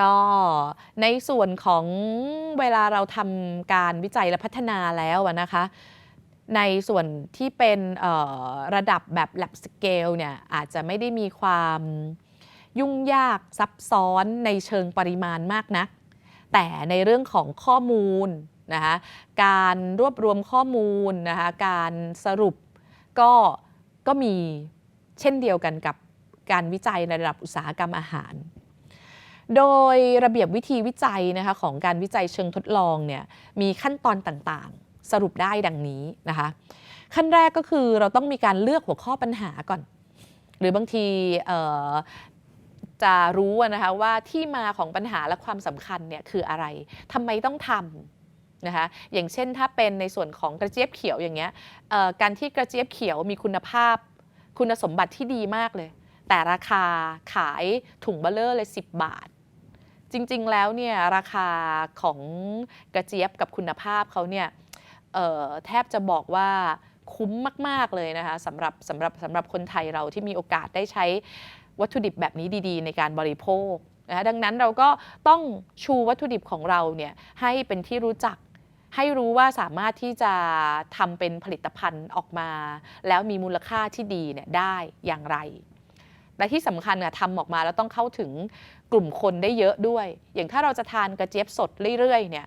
ก็ในส่วนของเวลาเราทำการวิจัยและพัฒนาแล้วนะคะ ในส่วนที่เป็นระดับแบบ lab scale เนี่ยอาจจะไม่ได้มีความยุ่งยากซับซ้อนในเชิงปริมาณมากนัก แต่ในเรื่องของข้อมูลนะคะการรวบรวมข้อมูลนะคะการสรุปก็ก็มีเช่นเดียวกันกับการวิจัยในระดับอุตสาหกรรมอาหาร โดยระเบียบวิธีวิจัยนะคะของการวิจัยเชิงทดลองเนี่ยมีขั้นตอนต่างๆ สรุปได้ดังนี้นะคะ ขั้นแรกก็คือเราต้องมีการเลือกหัวข้อปัญหาก่อน หรือบางทีจะรู้นะคะว่าที่มาของปัญหาและความสำคัญเนี่ยคืออะไรทำไมต้องทำนะคะอย่างเช่นถ้าเป็นในส่วนของกระเจี๊ยบเขียวอย่างเงี้ยการที่กระเจี๊ยบเขียวมีคุณภาพ คุณสมบัติที่ดีมากเลย แต่ราคาขายถุงเบลเลอร์เลย 10 บาท จริง ๆ แล้วเนี่ยราคาของกระเจี๊ยบกับคุณภาพเขาเนี่ยแทบจะบอกว่าคุ้มมาก ๆ เลยนะคะสำหรับสำหรับสำหรับคนไทยเราที่มีโอกาสได้ใช้วัตถุดิบแบบนี้ดี ๆ ในการบริโภคนะคะดังนั้นเราก็ต้องชูวัตถุดิบของเราเนี่ยให้เป็นที่รู้จักให้รู้ว่าสามารถที่จะทำเป็นผลิตภัณฑ์ออกมา แล้วมีมูลค่าที่ดีเนี่ยได้อย่างไร และที่สำคัญอะทำออกมาแล้วต้องเข้าถึงกลุ่มคนได้เยอะด้วย อย่างถ้าเราจะทานกระเจี๊ยบสดเรื่อยๆเนี่ย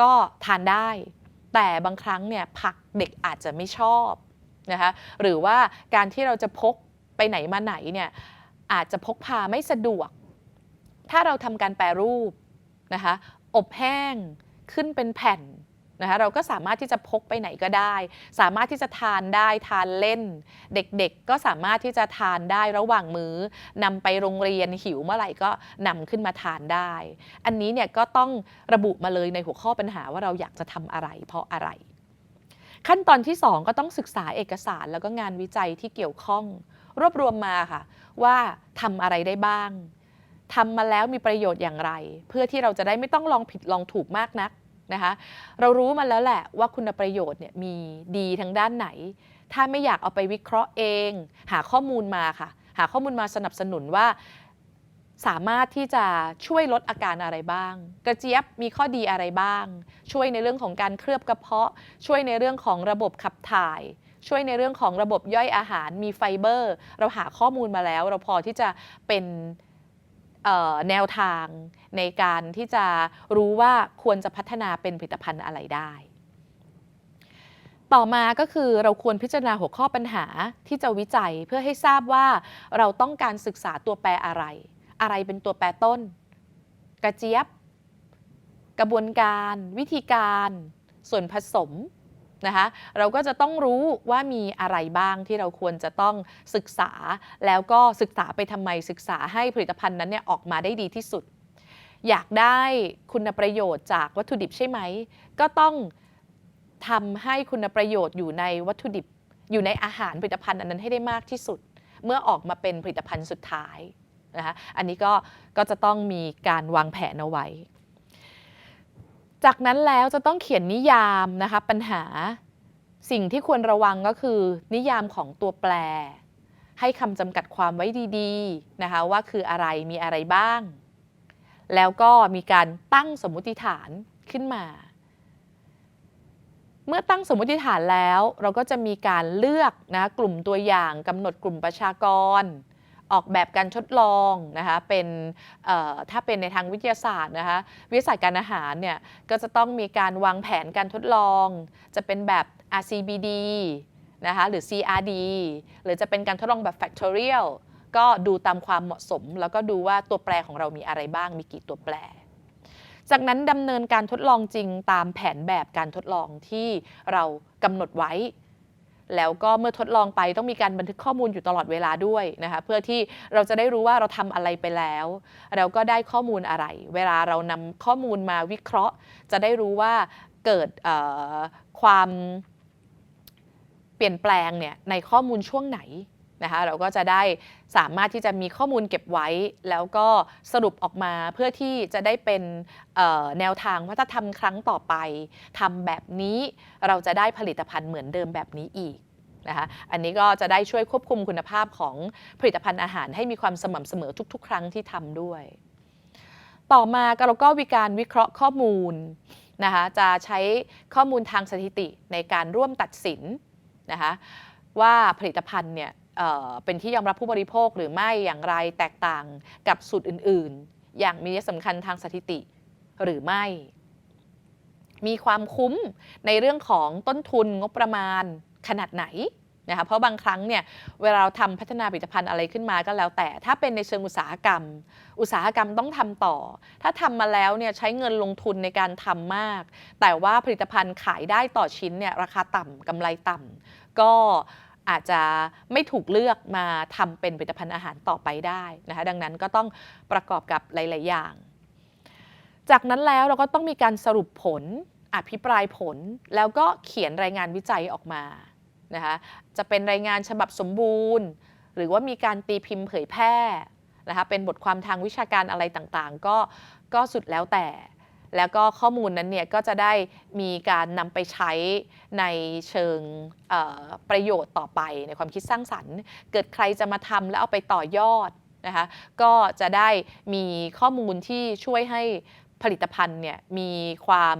ก็ทานได้ แต่บางครั้งเนี่ยผักเด็กอาจจะไม่ชอบนะคะหรือว่าการที่เราจะพกไปไหนมาไหนเนี่ยอาจจะพกพาไม่สะดวก ถ้าเราทำการแปรรูปนะคะอบแห้งขึ้นเป็นแผ่น นะคะเราก็สามารถที่จะพกไปไหนก็ได้ สามารถที่จะทานได้ทานเล่น เด็กๆ ก็สามารถที่จะทานได้ระหว่างมื้อนำไปโรงเรียนหิวเมื่อไหร่ก็นำขึ้นมาทานได้ อันนี้เนี่ยก็ต้องระบุมาเลยในหัวข้อปัญหาว่าเราอยากจะทำอะไร เพราะอะไร ขั้นตอนที่ 2 ก็ต้องศึกษาเอกสารแล้วก็งานวิจัยที่เกี่ยวข้อง รวบรวมมาค่ะ ว่าทำอะไรได้บ้างทำมาแล้วมีประโยชน์อย่างไร เพื่อที่เราจะได้ไม่ต้องลองผิดลองถูกมากนัก นะคะเรารู้มาแล้วแหละว่าคุณประโยชน์เนี่ยมีดีทางด้านไหน ถ้าไม่อยากเอาไปวิเคราะห์เอง หาข้อมูลมาค่ะ หาข้อมูลมาสนับสนุนว่า สามารถที่จะช่วยลดอาการอะไรบ้าง กระเจี๊ยบมีข้อดีอะไรบ้าง ช่วยในเรื่องของการเคลือบกระเพาะ ช่วยในเรื่องของระบบขับถ่ายช่วยในเรื่องของระบบย่อยอาหารมีไฟเบอร์ เราหาข้อมูลมาแล้ว เราพอที่จะเป็น แนวทางในการที่จะรู้ว่าควรจะพัฒนาเป็นผลิตภัณฑ์อะไรได้ ต่อมาก็คือเราควรพิจารณาหัวข้อปัญหาที่จะวิจัยเพื่อให้ทราบว่าเราต้องการศึกษาตัวแปรอะไร อะไรเป็นตัวแปรต้น กระเจี๊ยบ กระบวนการ วิธีการ ส่วนผสม นะคะเราก็จะต้องรู้ว่ามีอะไรบ้างที่เราควรจะต้องศึกษา แล้วก็ศึกษาไปทำไมศึกษาให้ผลิตภัณฑ์นั้นเนี่ยออกมาได้ดีที่สุด อยากได้คุณประโยชน์จากวัตถุดิบใช่ไหม ก็ต้องทำให้คุณประโยชน์อยู่ในวัตถุดิบ อยู่ในอาหารผลิตภัณฑ์อันนั้นให้ได้มากที่สุด เมื่อออกมาเป็นผลิตภัณฑ์สุดท้ายนะคะอันนี้ก็ก็จะต้องมีการวางแผนเอาไว้ จากนั้นแล้วจะต้องเขียนนิยามนะคะปัญหา สิ่งที่ควรระวังก็คือ นิยามของตัวแปร ให้คำจำกัดความไว้ดีๆนะคะว่าคืออะไรมีอะไรบ้าง แล้วก็มีการตั้งสมมติฐานขึ้นมา เมื่อตั้งสมมติฐานแล้ว เราก็จะมีการเลือกนะกลุ่มตัวอย่างกำหนดกลุ่มประชากร ออกแบบการทดลองนะคะเป็นถ้าเป็นในทางวิทยาศาสตร์นะคะวิทยาศาสตร์การอาหารเนี่ยก็จะต้องมีการวางแผนการทดลอง จะเป็นแบบ RCBD นะคะหรือ CRD หรือจะเป็นการทดลองแบบ factorial ก็ดูตามความเหมาะสม แล้วก็ดูว่าตัวแปรของเรามีอะไรบ้างมีกี่ตัวแปร จากนั้นดำเนินการทดลองจริงตามแผนแบบการทดลองที่เรากำหนดไว้ แล้วก็เมื่อทดลองไปต้องมีการบันทึกข้อมูลอยู่ตลอดเวลาด้วยนะคะเพื่อที่เราจะได้รู้ว่าเราทำอะไรไปแล้ว เราก็ได้ข้อมูลอะไร เวลาเรานำข้อมูลมาวิเคราะห์ จะได้รู้ว่าเกิดความเปลี่ยนแปลงเนี่ยในข้อมูลช่วงไหน นะคะเราก็จะได้สามารถที่จะมีข้อมูลเก็บไว้ แล้วก็สรุปออกมาเพื่อที่จะได้เป็นแนวทางว่าถ้าทำครั้งต่อไปทำแบบนี้เราจะได้ผลิตภัณฑ์เหมือนเดิมแบบนี้อีกนะคะอันนี้ก็จะได้ช่วยควบคุมคุณภาพของผลิตภัณฑ์อาหารให้มีความสม่ำเสมอทุก ๆ ครั้งที่ทำด้วย ต่อมาเราก็มีการวิเคราะห์ข้อมูลนะคะจะใช้ข้อมูลทางสถิติในการร่วมตัดสินนะคะว่าผลิตภัณฑ์เนี่ย เป็นที่ยอมรับผู้บริโภคหรือไม่อย่างไรแตกต่างกับสูตรอื่น ๆ อย่างมีนัยสำคัญทางสถิติหรือไม่ มีความคุ้มในเรื่องของต้นทุนงบประมาณขนาดไหนนะคะเพราะบางครั้งเนี่ยเวลาเราทำพัฒนาผลิตภัณฑ์อะไรขึ้นมาก็แล้วแต่ ถ้าเป็นในเชิงอุตสาหกรรม อุตสาหกรรมต้องทำต่อ ถ้าทำมาแล้วเนี่ยใช้เงินลงทุนในการทำมาก แต่ว่าผลิตภัณฑ์ขายได้ต่อชิ้นเนี่ยราคาต่ำกำไรต่ำก็ อาจจะไม่ถูกเลือกมาทำเป็นผลิตภัณฑ์อาหารต่อไปได้นะคะดังนั้นก็ต้องประกอบกับหลาย ๆ อย่าง จากนั้นแล้วเราก็ต้องมีการสรุปผลอภิปรายผลแล้วก็เขียนรายงานวิจัยออกมานะคะจะเป็นรายงานฉบับสมบูรณ์ หรือว่ามีการตีพิมพ์เผยแพร่นะคะเป็นบทความทางวิชาการอะไรต่างๆ ก็ก็สุดแล้วแต่ แล้วก็ข้อมูลนั้นเนี่ยก็จะได้มีการนำไปใช้ในเชิงประโยชน์ต่อไปในความคิดสร้างสรรค์ เกิดใครจะมาทำแล้วเอาไปต่อยอดนะคะก็จะได้มีข้อมูลที่ช่วยให้ผลิตภัณฑ์เนี่ยมีความ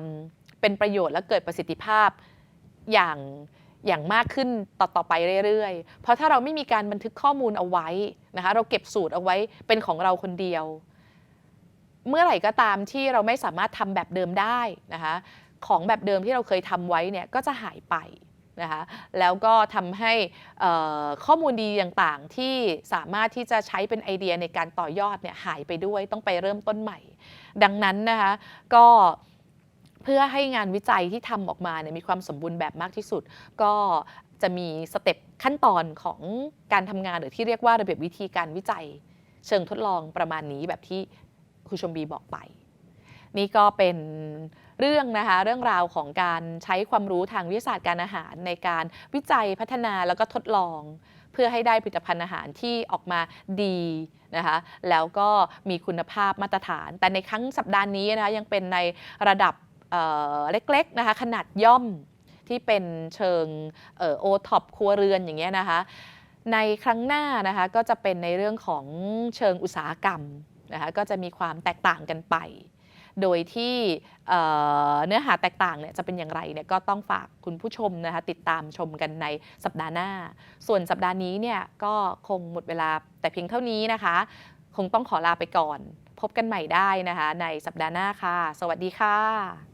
เป็นประโยชน์และเกิดประสิทธิภาพอย่างอย่างมากขึ้นต่อต่อไปเรื่อยๆ เพราะถ้าเราไม่มีการบันทึกข้อมูลเอาไว้นะคะเราเก็บสูตรเอาไว้เป็นของเราคนเดียว เมื่อไหร่ก็ตามที่เราไม่สามารถทำแบบเดิมได้นะคะของแบบเดิมที่เราเคยทำไว้เนี่ยก็จะหายไปนะคะแล้วก็ทำให้ข้อมูลดีต่างๆ ที่สามารถที่จะใช้เป็นไอเดียในการต่อยอดเนี่ยหายไปด้วยต้องไปเริ่มต้นใหม่ ดังนั้นนะคะก็เพื่อให้งานวิจัยที่ทำออกมาเนี่ยมีความสมบูรณ์แบบมากที่สุด ก็จะมีสเต็ปขั้นตอนของการทำงานหรือที่เรียกว่าระเบียบวิธีการวิจัย เชิงทดลองประมาณนี้แบบที่ ครูชมบีบอกไป นี่ก็เป็นเรื่องนะคะเรื่องราวของการใช้ความรู้ทางวิทยาศาสตร์การอาหาร ในการวิจัยพัฒนาแล้วก็ทดลอง เพื่อให้ได้ผลิตภัณฑ์อาหารที่ออกมาดีนะคะแล้วก็มีคุณภาพมาตรฐาน แต่ในครั้งสัปดาห์นี้นะคะยังเป็นในระดับเเล็กๆนะคะขนาดย่อมที่เป็นเชิงโอท็อปครัวเรือนอย่างเงี้ยนะคะในครั้งหน้านะคะก็จะเป็นในเรื่องของเชิงอุตสาหกรรม นะคะก็จะมีความแตกต่างกันไป โดยที่เอ่อเนื้อหาแตกต่างเนี่ยจะเป็นอย่างไรเนี่ยก็ต้องฝากคุณผู้ชมนะคะติดตามชมกันในสัปดาห์หน้า ส่วนสัปดาห์นี้เนี่ยก็คงหมดเวลาแต่เพียงเท่านี้นะคะ คงต้องขอลาไปก่อน พบกันใหม่ได้นะคะ ในสัปดาห์หน้าค่ะ สวัสดีค่ะ